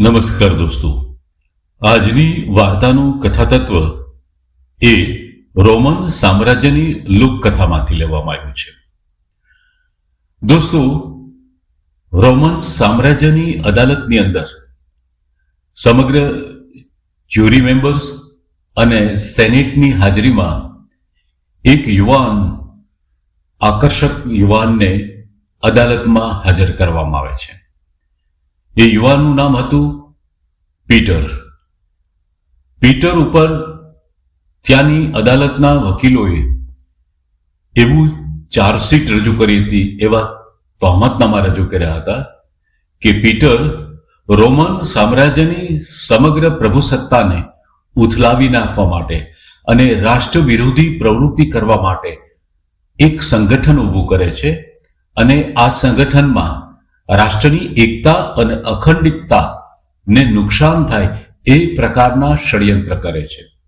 નમસ્કાર દોસ્તો. આજની વાર્તાનું કથાતત્વ એ રોમન સામ્રાજ્યની લોકકથામાંથી લેવામાં આવ્યું છે. દોસ્તો, રોમન સામ્રાજ્યની અદાલતની અંદર સમગ્ર જ્યુરી મેમ્બર્સ અને સેનેટની હાજરીમાં એક યુવાન, આકર્ષક યુવાનને અદાલતમાં હાજર કરવામાં આવે છે. એ યુવાનનું નામ હતું પીટર. પીટર ઉપર ત્યાંની અદાલતના વકીલોએ એવું ચાર્જશીટ રજૂ કરી હતી, એવા તોહમતનામા રજૂ કર્યા હતા, કે પીટર રોમન સામ્રાજ્યની સમગ્ર પ્રભુસત્તાને ઉથલાવી નાખવા માટે અને રાષ્ટ્ર વિરોધી પ્રવૃત્તિ કરવા માટે એક સંગઠન ઊભું કરે છે અને આ સંગઠનમાં રાષ્ટ્રની એકતા અને અખંડિતતા ને નુકસાન થાય એ પ્રકારના ષડયંત્ર કરે છે.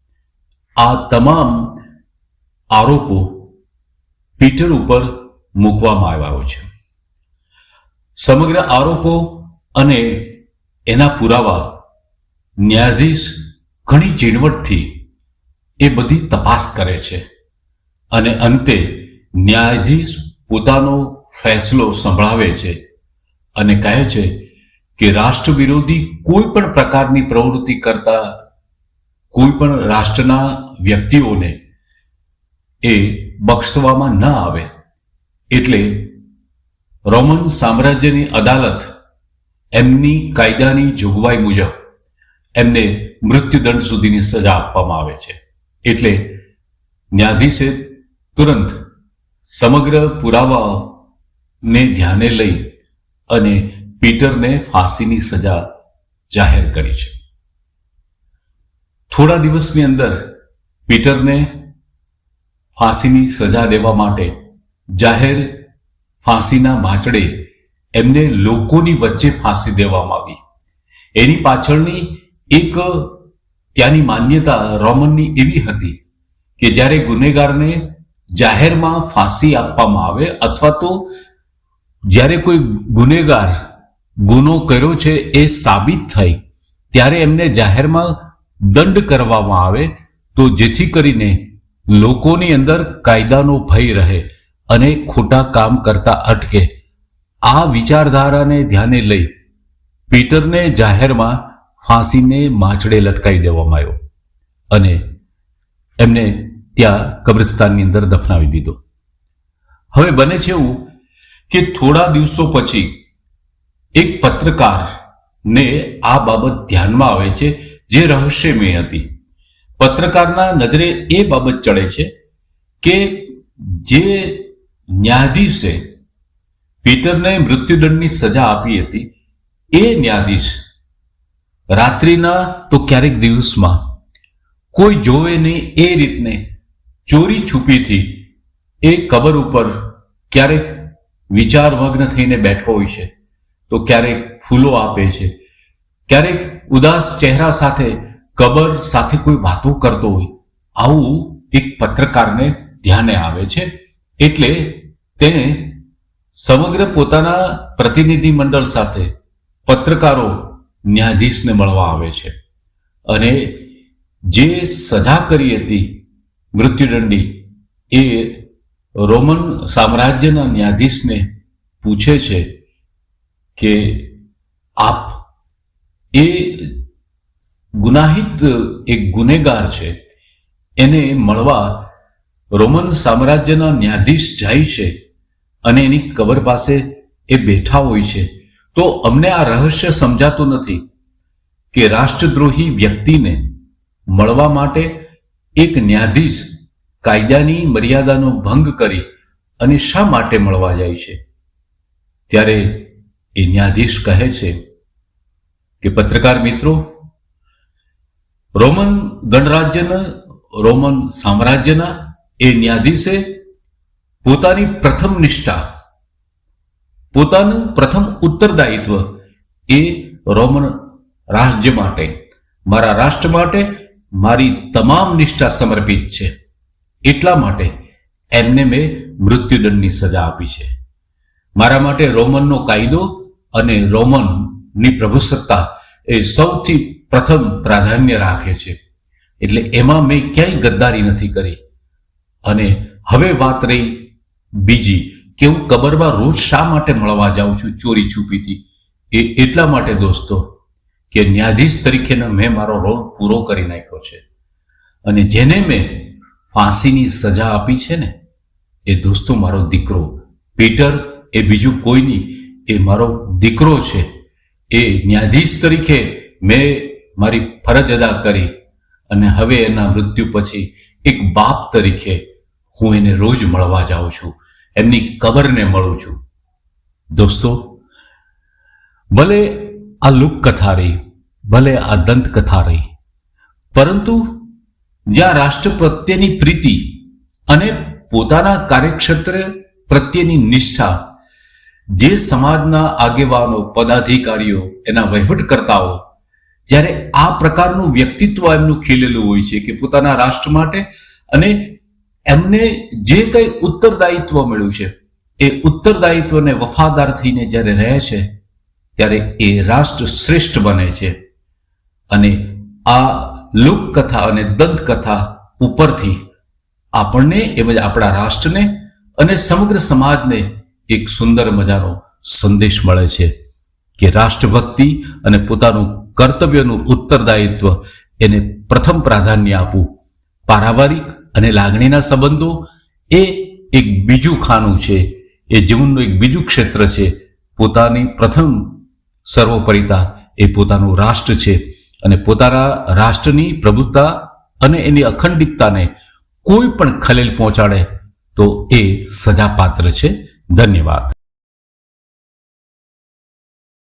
આ તમામ આરોપો પીટર ઉપર મૂકવામાં આવ્યા છે. સમગ્ર આરોપો અને એના પુરાવા ન્યાયાધીશ ઘણી ઝીણવટથી એ બધી તપાસ કરે છે અને અંતે ન્યાયાધીશ પોતાનો ફેસલો સંભળાવે છે અને કહે છે કે રાષ્ટ્ર વિરોધી કોઈ પણ પ્રકારની પ્રવૃત્તિ કરતા કોઈ પણ રાષ્ટ્રના વ્યક્તિઓને એ બક્ષવામાં ન આવે. એટલે રોમન સામ્રાજ્યની અદાલત એમની કાયદાની જોગવાઈ મુજબ એમને મૃત્યુદંડ સુધીની સજા આપવામાં આવે છે. એટલે ન્યાયાધીશે તુરંત સમગ્ર પુરાવાને ધ્યાને લઈ અને પીટરને ફાંસીની સજા જાહેર કરી છે. થોડા દિવસની અંદર પીટરને ફાંસીની સજા દેવા માટે જાહેર ફાંસીના માચડે એમને લોકોની વચ્ચે ફાંસી દેવામાં આવી. એની પાછળની એક ત્યાંની માન્યતા રોમનની એવી હતી કે જ્યારે ગુનેગારને જાહેરમાં ફાંસી આપવામાં આવે અથવા તો જ્યારે કોઈ ગુનેગાર ગુનો કર્યો છે એ સાબિત થાય ત્યારે એમને જાહેરમાં દંડ કરવામાં આવે, તો જેથી કરીને લોકોની અંદર કાયદાનો ભય રહે અને ખોટા કામ કરતા અટકે. આ વિચારધારાને ધ્યાને લઈ પીટરને જાહેરમાં ફાંસીને માછડે લટકાવી દેવામાં આવ્યો અને એમને ત્યાં કબ્રસ્તાનની અંદર દફનાવી દીધો. હવે બને છે એવું કે થોડા દિવસો પછી એક પત્રકાર ને આ બાબત ધ્યાનમાં આવે છે, જે રહસ્યમય હતી. પત્રકારના નજરે એ બાબત ચડે છે કે જે ન્યાયાધીશે પીટરને મૃત્યુદંડની સજા આપી હતી, એ ન્યાયાધીશ રાત્રિના તો ક્યારેક દિવસમાં કોઈ જોવે નહીં એ રીતને ચોરી છુપીથી એ કબર ઉપર ક્યારેક વિચારમગ્ન થઈને બેઠો હોય છે, તો ક્યારેક ફૂલો આપે છે. ક્યારેક ઉદાસ ચહેરા સાથે કબર સાથે કોઈ વાતો કરતો હોય. આવું એક પત્રકારને ધ્યાને આવે છે, એટલે તેને સમગ્ર પોતાના પ્રતિનિધિ મંડળ સાથે પત્રકારો ન્યાયાધીશને મળવા આવે છે. અને જે સજા કરી હતી મૃત્યુદંડી એ રોમન સામ્રાજ્યના ન્યાયાધીશને પૂછે છે કે આપ એ ગુનાહિત એક ગુનેગાર છે, એને મળવા રોમન સામ્રાજ્યના ન્યાયાધીશ જાય છે અને એની કબર પાસે એ બેઠા હોય છે. તો અમને આ રહસ્ય સમજાતું નથી કે રાષ્ટ્રદ્રોહી વ્યક્તિને મળવા માટે એક ન્યાયાધીશ કાયદાની મર્યાદાનો ભંગ કરી અને શા માટે મળવા જાય છે? ત્યારે એ ન્યાયાધીશ કહે છે કે, પત્રકાર મિત્રો, રોમન ગણરાજ્યના, રોમન સામ્રાજ્યના એ ન્યાયાધીશે પોતાની પ્રથમ નિષ્ઠા, પોતાનું પ્રથમ ઉત્તરદાયિત્વ એ રોમન રાજ્ય માટે, મારા રાષ્ટ્ર માટે મારી તમામ નિષ્ઠા સમર્પિત છે. એટલા માટે એમને મેં મૃત્યુદંડની સજા આપી છે. મારા માટે રોમનનો કાયદો અને રોમનની પ્રભુસત્તા એ સૌથી પ્રથમ પ્રાધાન્ય રાખે છે. એટલે એમાં મેં ક્યાંય ગદ્દારી નથી કરી. અને હવે વાત રહી બીજી કે હું કબરમાં રોજ શા માટે મળવા જાઉં છું ચોરી છુપીથી? એ એટલા માટે દોસ્તો કે ન્યાયાધીશ તરીકેનો મેં મારો રોલ પૂરો કરી નાખ્યો છે. અને જેને મેં ફાંસીની સજા આપી છે ને? એ દોસ્તો મારો દીકરો. પીટર એ બીજું કોઈ નહીં. એ મારો દીકરો છે. એ ન્યાયાધીશ તરીકે મેં મારી ફરજ અદા કરી અને હવે એના મૃત્યુ પછી એક બાપ તરીકે હું એને રોજ મળવા જાઉં છું. એમની કબરને મળું છું. દોસ્તો, ભલે આ લોકકથા રહી, ભલે આ દંતકથા રહી, પરંતુ જ્યાં રાષ્ટ્ર પ્રત્યેની પ્રીતિ અને પોતાના કાર્યક્ષેત્ર પ્રત્યેની નિષ્ઠા, જે સમાજના આગેવાનો, પદાધિકારીઓ એના વહીવટકર્તાઓ, જ્યારે આ પ્રકારનું વ્યક્તિત્વ એમનું ખીલેલું હોય છે કે પોતાના રાષ્ટ્ર માટે અને એમને જે કંઈ ઉત્તરદાયિત્વ મળ્યું છે, એ ઉત્તરદાયિત્વને વફાદાર થઈને જ્યારે રહે છે, ત્યારે એ રાષ્ટ્ર શ્રેષ્ઠ બને છે. અને આ લોકકથા અને દંતકથા ઉપરથી આપણને એમ જ આપણા રાષ્ટ્રને અને સમગ્ર સમાજને એક સુંદર મજાનો સંદેશ મળે છે કે રાષ્ટ્રભક્તિ અને પોતાનું કર્તવ્યનું ઉત્તરદાયિત્વ એને પ્રથમ પ્રાધાન્ય આપવું. પારિવારિક અને લાગણીના સંબંધો એ એક બીજું ખાનું છે. એ જીવનનું એક બીજું ક્ષેત્ર છે. પોતાની પ્રથમ સર્વોપરિતા એ પોતાનું રાષ્ટ્ર છે. અને પોતાના રાષ્ટ્રની પ્રભુતા અને એની અખંડિતતાને કોઈ પણ ખલેલ પહોંચાડે તો એ સજાપાત્ર છે. ધન્યવાદ.